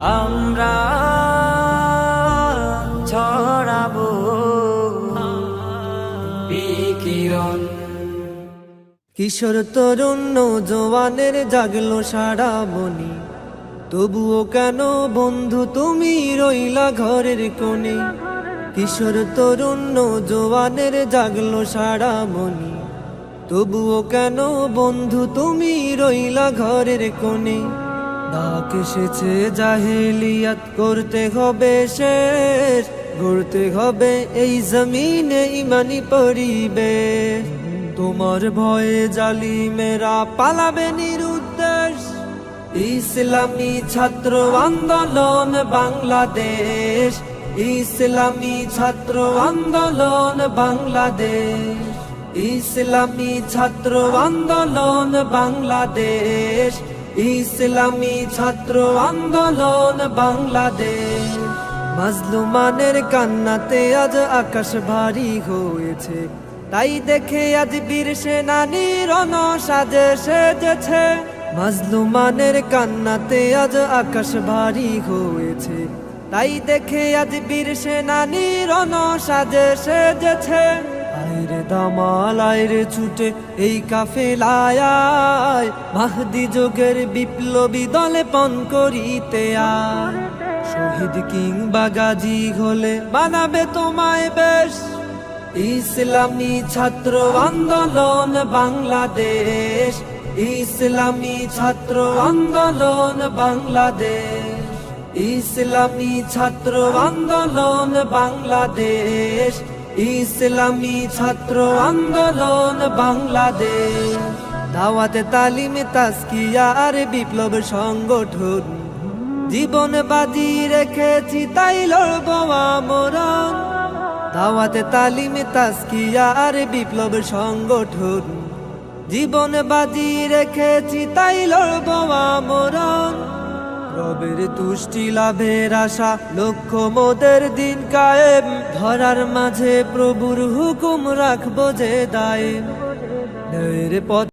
আমরা কিশোর তরুণ নৌজওয়ানের জাগলো সারা বনি। তবুও কেন বন্ধু তুমি রইলা ঘরের কোণে? কিশোর তরুণ নৌজওয়ানের জাগলো সারা বনি। তবুও কেন বন্ধু তুমি রইলা ঘরের কোণে? ডাক এসেছে, জাহেলিয়াত করতে হবে শেষ গড়তে হবে এই জমিনে ইমানি পরিবেশ। তোমার ভয়ে জালিমেরা পালাবে নিরুদ্দেশ। ইসলামী ছাত্র আন্দোলন বাংলাদেশ। ইসলামী ছাত্র আন্দোলন বাংলাদেশ। ইসলামী ছাত্র আন্দোলন বাংলাদেশ। ইসলামী ছাত্র আন্দোলন বাংলাদেশ। মাজলুমানের কান্নাতে আজ আকাশ ভারী হয়েছে। তাই দেখে আজ বীর সেনানি রণ সাজে সেজেছে। মাজলুমানের কান্নাতে আজ আকাশ ভারী হয়েছে। তাই দেখে আজ বীর সেনানি রণ সাজে সেজেছে। আইরে দামাল, আইরে ছুটে এই কাফেলায়। মাহদি যোগের বিপ্লবী দলে পণ করিতে আর শহীদ কিংবা গাজী হলে বানাবে তোমায় বেশ। ইসলামী ছাত্র আন্দোলন বাংলাদেশ। ইসলামী ছাত্র আন্দোলন বাংলাদেশ। ইসলামী ছাত্র আন্দোলন বাংলাদেশ। ইসলামী ছাত্র আন্দোলন বাংলাদেশ। দাওয়াতে তালিমে তাস্কিয়া আর বিপ্লব সংগঠন। জীবন বাজি রেখেছি, তাই লড়ব আমরণ। দাওয়াতে তালিমে তাস্কিয়া আর বিপ্লব সংগঠন। জীবন বাজি রেখেছি, তাই লড়ব আমরণ। রবের তুষ্টি লাভের আশা, লক্ষ্য মোদের দিন কায়েম। ধরার মাঝে প্রভুর হুকুম রাখব যে দায় পথ